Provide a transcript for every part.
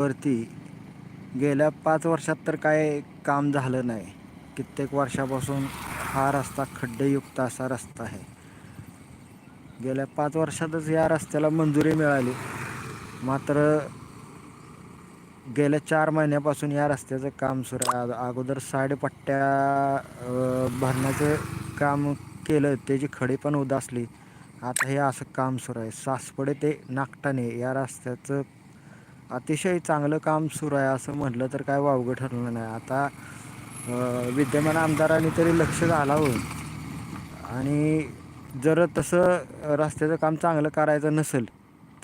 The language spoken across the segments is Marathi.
वरती गेल्या पाच वर्षात तर काय काम झालं नाही. कित्येक वर्षापासून हा रस्ता खड्डेयुक्त असा रस्ता आहे. गेल्या पाच वर्षातच या रस्त्याला मंजुरी मिळाली. मात्र गेल्या चार महिन्यापासून या रस्त्याचं काम सुरू आहे. अगोदर साडेपट्ट्या भरण्याचं काम केलं त्याची खडी पण उदासली. आता हे असं काम सुरू आहे. सासपडे ते नाकटाने या रस्त्याचं अतिशय चांगलं काम सुरू आहे असं म्हटलं तर काय वावगं ठरलं नाही. आता विद्यमान आमदारांनी तरी लक्ष घालावं. आणि जर तसं रस्त्याचं काम चांगलं करायचं नसेल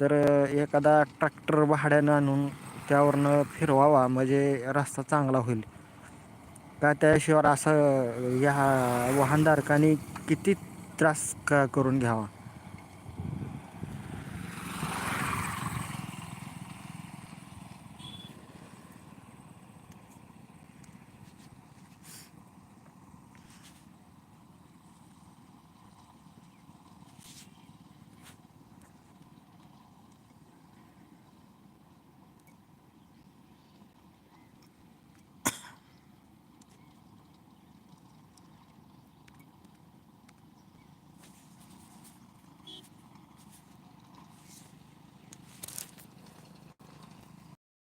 तर एखादा ट्रॅक्टर भाड्यानं आणून त्यावरनं फिरवावा. म्हणजे रस्ता चांगला होईल. का त्याशिवाय असं या वाहनधारकांनी किती त्रास का करून घ्यावा?